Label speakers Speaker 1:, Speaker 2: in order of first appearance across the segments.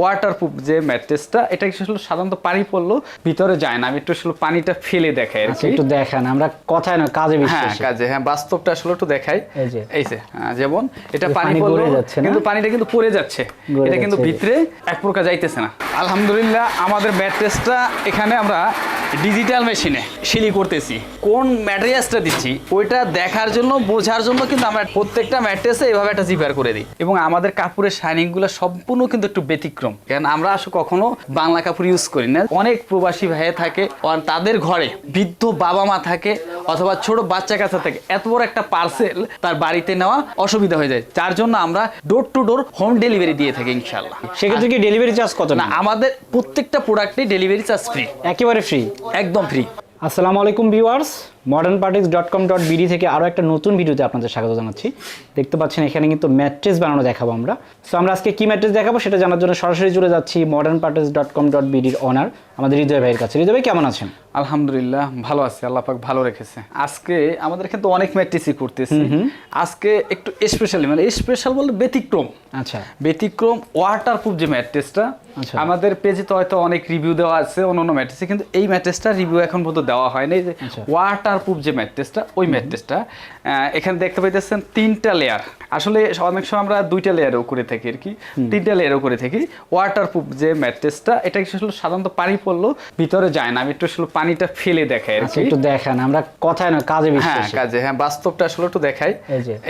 Speaker 1: Waterproof যে ম্যাট্রেসটা এটা আসলে সাধারণত পানি পড়ল ভিতরে যায় না? আমি একটু আসলে পানিটা ফেলে দেখাই আর
Speaker 2: আচ্ছা একটু দেখান আমরা কথায় না কাজে
Speaker 1: হ্যাঁ কাজে হ্যাঁ বাস্তবটা আসলে একটু দেখাই।
Speaker 2: এই যে।
Speaker 1: যেমন এটা পানি
Speaker 2: পড়ে
Speaker 1: পড়ল? কিন্তু পানিটা কিন্তু পড়ে যাচ্ছে। এটা কিন্তু ভিতরে এক প্রকার যাইতেছে না। আলহামদুলিল্লাহ আমাদের ম্যাট্রেসটা এখানে আমরা ডিজিটাল মেশিনে সিলি করতেছি। কোন ম্যাটেরিয়ালসটা দিচ্ছি ওইটা দেখার জন্য বোঝার জন্য কিন্তু আমরা প্রত্যেকটা ম্যাট্রেসে এভাবে একটা জিপার করে দিই। এবং আমাদের কাপড়ের শাইনিংগুলো সম্পূর্ণ কিন্তু একটু ব্যতিক্রম। কারণ আমরা আসলে কখনো বাংলা কাপড় ইউজ করি না। অনেক প্রবাসী ভাইয়ে থাকে আর তাদের ঘরে বৃদ্ধ বাবা মা থাকে অথবা ছোট বাচ্চা কাচ্চা থাকে এত বড় একটা পার্সেল তার বাড়িতে নেওয়া অসুবিধা হয়ে যায়। যার জন্য আমরা door to door home delivery দিয়ে থাকি ইনশাল্লাহ
Speaker 2: সেক্ষেত্রে কি ডেলিভারি চার্জ কত
Speaker 1: না
Speaker 2: না
Speaker 1: আমাদের প্রত্যেকটা প্রোডাক্টে ডেলিভারি চার্জ ফ্রি
Speaker 2: একেবারে ফ্রি
Speaker 1: একদম ফ্রি
Speaker 2: আসসালামু আলাইকুম viewers. Modern parties dot com dot BD থেকে আরও একটা নতুন ভিডিওতে আপনাদের স্বাগত জানাচ্ছি। দেখতে পাচ্ছেন এখানে কিন্তু ম্যাট্রেস বানানো দেখাবো আমরা। সো আমরা আজকে কি ম্যাট্রেস দেখাবো সেটা জানার জন্য সরাসরি জুড়ে যাচ্ছি modern parties dot com dot বিডির owner আমাদের হৃদয় ভাইয়ের কাছে। হৃদয় ভাই কেমন আছেন?
Speaker 1: আলহামদুলিল্লাহ ভালো আছে আল্লাহ পাক ভালো রেখেছে। আজকে আমাদের কিন্তু অনেক ম্যাট্রিসই করতেছি। আজকে একটু স্পেশালি মানে স্পেশাল বলতে ব্যতিক্রম।
Speaker 2: আচ্ছা।
Speaker 1: ব্যতিক্রম ওয়াটারপ্রুফ যে ম্যাট্রেসটা
Speaker 2: আচ্ছা।
Speaker 1: আমাদের পেজে তো হয়তো অনেক রিভিউ দেওয়া আছে অন্য অন্য ম্যাট্রেসে কিন্তু এই ম্যাট্রেসটা রিভিউ এখন পর্যন্ত দেওয়া হয়নি। যে
Speaker 2: আচ্ছা।
Speaker 1: ওয়াটারপ্রুফ যে ম্যাট্রেসটা ওই ম্যাট্রেসটা এখানে দেখতে পাইতেছেন তিনটা লেয়ার আসলে অনেক সময় আমরা দুইটা লেয়ারও করে থাকি আর কি। তিনটা লেয়ারও করে থাকি। ওয়াটারপ্রুফ যে ম্যাট্রেসটা এটা আসলে সাধারণত পানি পড়ল? ভিতরে যায় না। আমি একটু আসলে পানিটা ফেলে দেখাই আর
Speaker 2: আচ্ছা
Speaker 1: কি।
Speaker 2: একটু দেখান। আমরা কথায় না কাজে
Speaker 1: হ্যাঁ কাজে। হ্যাঁ বাস্তবটা আসলে একটু দেখাই।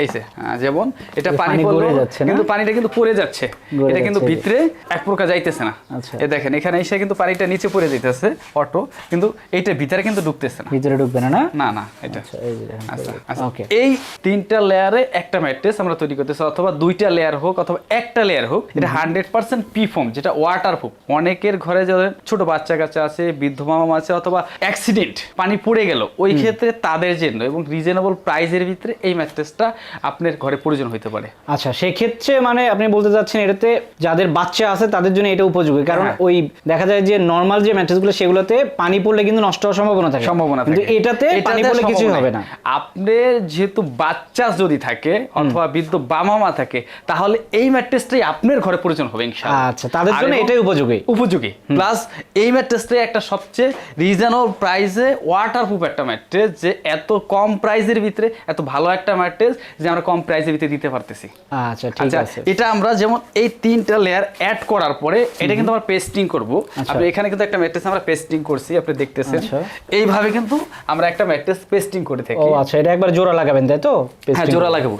Speaker 2: এই যে।
Speaker 1: যেমন এটা পানি পড়ল? কিন্তু পানিটা কিন্তু পড়ে যাচ্ছে। এটা কিন্তু। ভিতরে এক প্রকার যাইতেছে না।
Speaker 2: আচ্ছা।
Speaker 1: এ দেখেন এখানে এসে কিন্তু পানিটা নিচে পড়ে যাইতেছে অটো কিন্তু এইটা ভিতরে কিন্তু ঢুকতেছে না।
Speaker 2: ভিতরে ঢুকবে না না?
Speaker 1: না না এটা।
Speaker 2: আচ্ছা এই
Speaker 1: আচ্ছা আচ্ছা। এই তিনটা লেয়ারে একটা ম্যাট্রেস আমরা তৈরি করতেছি অথবা দুইটা লেয়ার হোক অথবা একটা লেয়ার হোক এটা হান্ড্রেড পার্সেন্ট পি ফোম যেটা ওয়াটার প্রুফ অনেকের ঘরে যাদের ছোট বাচ্চা কাচ্চা আছে বৃদ্ধ মামা আছে অথবা অ্যাক্সিডেন্ট পানি পড়ে গেল ওই ক্ষেত্রে তাদের জন্য এবং রিজনেবল প্রাইসের ভিতরে এই ম্যাট্রেসটা আপনার ঘরে প্রয়োজন হতে পারে।
Speaker 2: আচ্ছা সেক্ষেত্রে মানে আপনি বলতে চাচ্ছেন এটাতে যাদের বাচ্চা আছে তাদের জন্য এটা উপযোগী কারণ
Speaker 1: হ্যাঁ।
Speaker 2: ওই দেখা যায় যে নর্মাল যে ম্যাট্রেসগুলো সেগুলোতে পানি পড়লে কিন্তু নষ্ট হওয়ার সম্ভাবনা থাকে।
Speaker 1: সম্ভাবনা
Speaker 2: কিন্তু এটাতে পানি পড়লে হবে না।
Speaker 1: আপনার যেহেতু বাচ্চা যদি থাকে অথবা বৃদ্ধ বাবা মা থাকে তাহলে এই ম্যাট্রেসটাই আপনার ঘরে প্রয়োজন হবে ইনশাআল্লাহ।
Speaker 2: আচ্ছা তাদের জন্য এটাই উপযোগী।
Speaker 1: উপযোগী। প্লাস এই ম্যাট্রেসটাই একটা সবচেয়ে রিজনেবল প্রাইসে ওয়াটারপ্রুফ একটা ম্যাট্রেস যে এত কম প্রাইসের ভিতরে এত ভালো একটা ম্যাট্রেস যে আমরা কম প্রাইসের ভিতরে দিতে পারতেছি।
Speaker 2: আচ্ছা ঠিক
Speaker 1: আচ্ছা
Speaker 2: আছে।
Speaker 1: এটা আমরা যেমন এই তিনটা লেয়ার অ্যাড করার পরে এটা কিন্তু আমরা পেস্টিং করব।
Speaker 2: আচ্ছা।
Speaker 1: আপনি এখানে কিন্তু একটা ম্যাট্রেস আমরা পেস্টিং করছি আপনি দেখতেছেন।
Speaker 2: আচ্ছা।
Speaker 1: এইভাবে কিন্তু আমরা একটা ম্যাট্রেস পেস্টিং করে
Speaker 2: ও
Speaker 1: থাকি
Speaker 2: আচ্ছা এটা একবার জোড়া লাগাবেন তাই তো?
Speaker 1: হ্যাঁ জোড়া লাগাবো।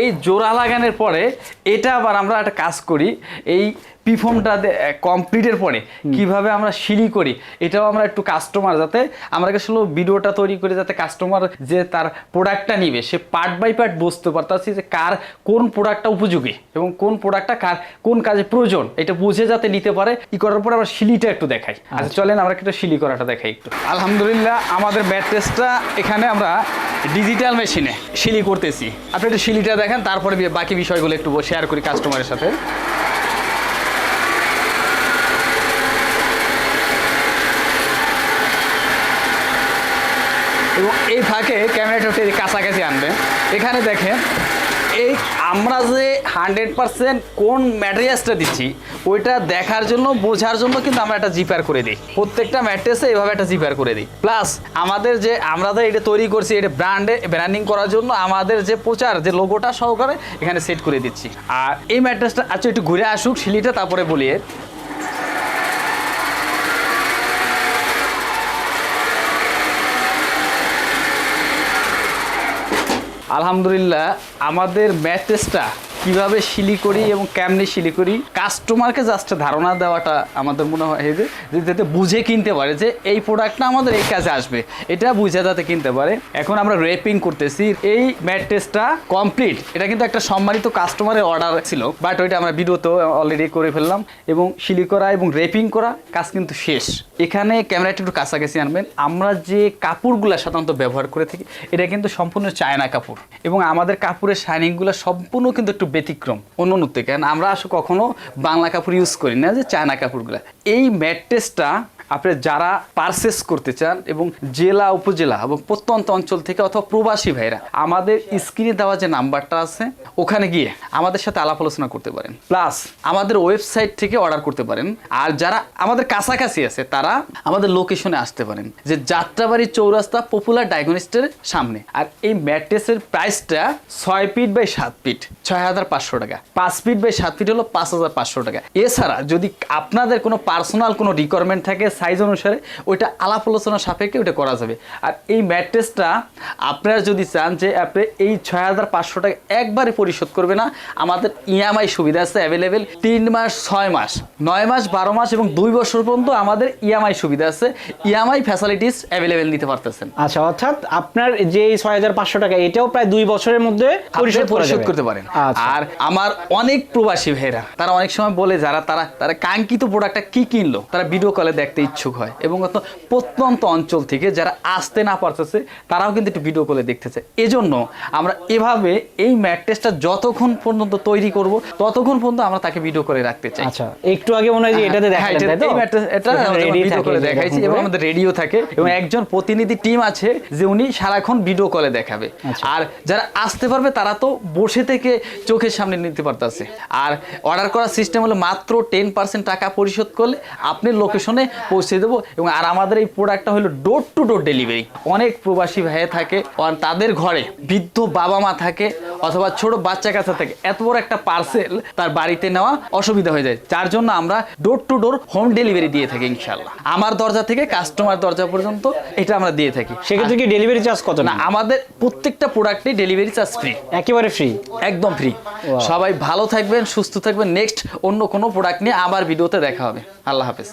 Speaker 1: এই জোড়া লাগানোর পরে এটা আবার আমরা একটা কাজ করি এই পিফর্মটা কমপ্লিটের পরে কীভাবে আমরা সিঁড়ি করি এটাও আমরা একটু কাস্টমার যাতে আমরা আসলে ভিডিওটা তৈরি করে যাতে কাস্টমার যে তার প্রোডাক্টটা নিবে সে পার্ট বাই পার্ট বুঝতে পারতাছি যে কার কোন প্রোডাক্টটা উপযোগী এবং কোন প্রোডাক্টটা কার কোন কাজে প্রয়োজন এটা বুঝে যাতে নিতে পারে। ই করার পরে আমরা সিলিটা একটু দেখাই। আচ্ছা চলেন আমরা একটু সিলি করাটা দেখাই একটু। আলহামদুলিল্লাহ আমাদের ম্যাট্রেসটা এখানে আমরা ডিজিটাল মেশিনে সিলি করতেছি। আপনি একটু সিলিটা দেখেন তারপরে বাকি বিষয়গুলো একটু শেয়ার করি কাস্টমারের সাথে। এই ফাঁকে ক্যামেরাটা একটু কাছাকাছি আনবে। এখানে দেখেন, এই আমরা যে হান্ড্রেড পার্সেন্ট কোন ম্যাটেরিয়ালসটা দিচ্ছি, ওইটা দেখার জন্য, বোঝার জন্য কিন্তু আমরা একটা জিপার করে দিই। প্রত্যেকটা ম্যাট্রেসে এইভাবে একটা জিপার করে দিই। প্লাস আমাদের যে, আমরা যে এটা তৈরি করছি, এটা ব্র্যান্ডে ব্র্যান্ডিং করার জন্য আমাদের যে প্রচার, যে লোগোটা সহকারে এখানে সেট করে দিচ্ছি। আর এই ম্যাট্রেসটা আচ্ছা একটু ঘুরে আসুক শিলিটা তারপরে বলিয়ে আলহামদুলিল্লাহ আমাদের ম্যাট্রেসটা কীভাবে শিলি করি এবং কেমনি শিলি করি? কাস্টমারকে জাস্ট ধারণা দেওয়াটা আমাদের মনে হয় যে যাতে বুঝে কিনতে পারে যে এই প্রোডাক্টটা আমাদের এই কাজে আসবে। এটা বুঝে যাতে কিনতে পারে। এখন আমরা রেপিং করতেছি। এই ম্যাট্রেসটা কমপ্লিট এটা কিন্তু একটা সম্মানিত কাস্টমারের অর্ডার ছিল বাট ওইটা আমরা ভিডিওতেও অলরেডি করে ফেললাম এবং শিলি করা এবং রেপিং করা কাজ কিন্তু শেষ। এখানে ক্যামেরাটা একটু কাছাকাছি আনবেন। আমরা যে কাপড়গুলো সাধারণত ব্যবহার করে থাকি, এটা কিন্তু সম্পূর্ণ চায়না কাপড়। এবং আমাদের কাপড়ের শাইনিংগুলো সম্পূর্ণ কিন্তু একটু ব্যতিক্রম, অন্য অন্য থেকে কারণ আমরা আসলে কখনো বাংলা কাপড় ইউজ করি না যে চায়না কাপড়গুলো। এই ম্যাট্রেসটা আপনি যারা পারচেস করতে চান এবং জেলা, উপজেলা এবং প্রত্যন্ত অঞ্চল থেকে অথবা প্রবাসী ভাইরা, আমাদের স্ক্রিনে দেওয়া যে নাম্বারটা আছে, ওখানে গিয়ে আমাদের সাথে আলাপ আলোচনা করতে পারেন। প্লাস আমাদের ওয়েবসাইট থেকে অর্ডার করতে পারেন। আর যারা আমাদের কাছাকাছি আছে, তারা আমাদের লোকেশনে আসতে পারেন। যে যাত্রাবাড়ি চৌরাস্তা পপুলার ডায়াগনিস্টের সামনে। আর এই ম্যাট্রেসের প্রাইসটা ছয় ফিট বাই সাত ফিট ছয় হাজার পাঁচশো টাকা। পাঁচ ফিট বাই সাত ফিট হলো পাঁচ হাজার পাঁচশো টাকা। এছাড়া যদি আপনাদের কোনো পার্সোনাল কোনো রিকোয়ারমেন্ট থাকে সাইজ অনুসারে ওইটা আলাপ আলোচনা সাপেক্ষে ওইটা করা যাবে। আর এই ম্যাট্রেসটা আপনারা যদি চান যে আপনি এই ছয় হাজার পাঁচশো টাকা একবারে পরিশোধ করবে না আমাদের ইএমআই সুবিধা আছে অ্যাভেলেবেল তিন মাস ছয় মাস নয় মাস বারো মাস এবং দুই বছর পর্যন্ত আমাদের ইএমআই সুবিধা আছে। ইএমআই ফ্যাসিলিটিস অ্যাভেলেবেল নিতে পারতেছেন।
Speaker 2: আচ্ছা অর্থাৎ আপনার যে ছয় হাজার পাঁচশো টাকা এটাও প্রায় দুই বছরের মধ্যে পরিশোধ
Speaker 1: পরিশোধ করতে পারেন।
Speaker 2: আচ্ছা।
Speaker 1: আর আমার অনেক প্রবাসী ভাইরা তারা অনেক সময় বলে যারা তারা তারা কাঙ্ক্ষিত প্রোডাক্টটা কি কিনলো তারা ভিডিও কলে দেখতে ইচ্ছুক হয়। এবং প্রত্যন্ত অঞ্চল থেকে যারা আসতে না পারতেছে তারাও কিন্তু একটু ভিডিও কলে দেখতেছে। এজন্য আমরা এভাবে এই ম্যাট্রেসটা যতক্ষণ পর্যন্ত তৈরি করব ততক্ষণ পর্যন্ত আমরা তাকে ভিডিও করে রাখতে চাই।
Speaker 2: আচ্ছা একটু আগে মনে হয় যে এটাতে
Speaker 1: হ্যাঁ, এটা- ভিডিও দেখাইছি এবং আমাদের রেডিও থাকে। এবং একজন প্রতিনিধি টিম আছে যে উনি সারাক্ষণ ভিডিও কলে দেখাবে।
Speaker 2: আচ্ছা।
Speaker 1: আর যারা আসতে পারবে তারা তো বসে থেকে চোখের সামনে নিতে পারতেছে। আর অর্ডার করার সিস্টেম হলো মাত্র টেন পার্সেন্ট টাকা পরিশোধ করলে আপনি লোকেশনে পৌঁছে দেবো এবং আর আমাদের এই প্রোডাক্টটা হলো ডোর টু ডোর ডেলিভারি অনেক প্রবাসী ভাই থাকে তাদের ঘরে বৃদ্ধ বাবা মা থাকে অথবা ছোট বাচ্চা কাচ্চা থাকে। এত বড় একটা পার্সেল তার বাড়িতে নেওয়া অসুবিধা হয়ে যায়। যার জন্য আমরা door to door home delivery দিয়ে থাকি ইনশাল্লাহ আমার দরজা থেকে কাস্টমার দরজা পর্যন্ত এটা আমরা দিয়ে থাকি।
Speaker 2: সেক্ষেত্রে কি ডেলিভারি চার্জ কত
Speaker 1: না
Speaker 2: না
Speaker 1: আমাদের প্রত্যেকটা প্রোডাক্টে ডেলিভারি চার্জ ফ্রি
Speaker 2: একেবারে ফ্রি
Speaker 1: একদম ফ্রি সবাই ভালো থাকবেন সুস্থ থাকবেন। নেক্সট অন্য কোনো প্রোডাক্ট নিয়ে আবার ভিডিওতে দেখা হবে। আল্লাহ হাফেজ।